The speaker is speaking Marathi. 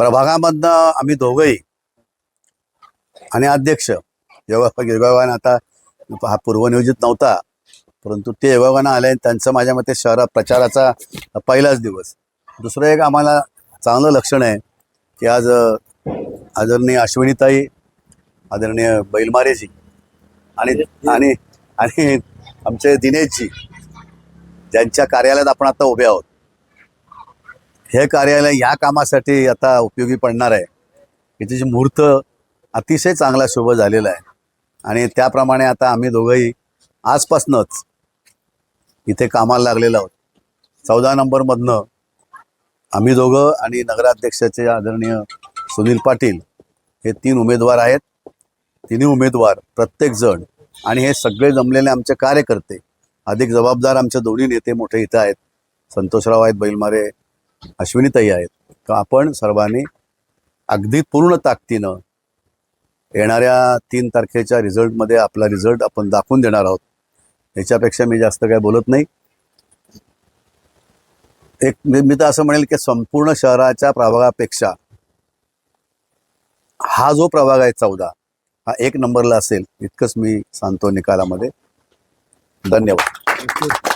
प्रभागामधनं आम्ही दोघंही आणि अध्यक्ष योगा योगायोगानं आता हा पूर्वनियोजित नव्हता परंतु ते योगायोगानं आले आणि त्यांचं माझ्या मते शहरात प्रचाराचा पहिलाच दिवस. दुसरं एक आम्हाला चांगलं लक्षण आहे की आज आदरणीय अश्विनीताई आदरणीय बैलमारेजी आणि आणि आणि आमचे दिनेशजी ज्यांच्या कार्यालयात आपण आता उभे आहोत. हे कार्यालय या कामासाठी आता उपयोगी पडणार आहे. की मुहूर्त अतिशय चांगला शुभ झालेला आहे. आणि त्याप्रमाणे आता आम्ही दोघंही आजपासूनच इथे कामाला लागलेलो आहोत. चौदा नंबरमधनं आम्ही दोघं आणि नगराध्यक्षाचे आदरणीय सुनील पाटील हे तीन उमेदवार आहेत. तिन्ही उमेदवार प्रत्येकजण आणि हे सगळे जमलेले आमचे कार्यकर्ते अधिक जबाबदार आमचे दोन्ही नेते मोठे इथं आहेत. संतोषराव आहेत बैलमारे अश्विनीताई आहेत. तर आपण सर्वांनी अगदी पूर्ण ताकदीनं येणाऱ्या तीन तारखेच्या रिझल्टमध्ये आपला रिझल्ट आपण दाखवून देणार आहोत. याच्यापेक्षा मी जास्त काय बोलत नाही. एक मी तर असं म्हणेल की संपूर्ण शहराच्या प्रभागापेक्षा हा जो प्रभाग आहे चौदा हा एक नंबरला असेल. इतकंच मी सांगतो निकालामध्ये. धन्यवाद.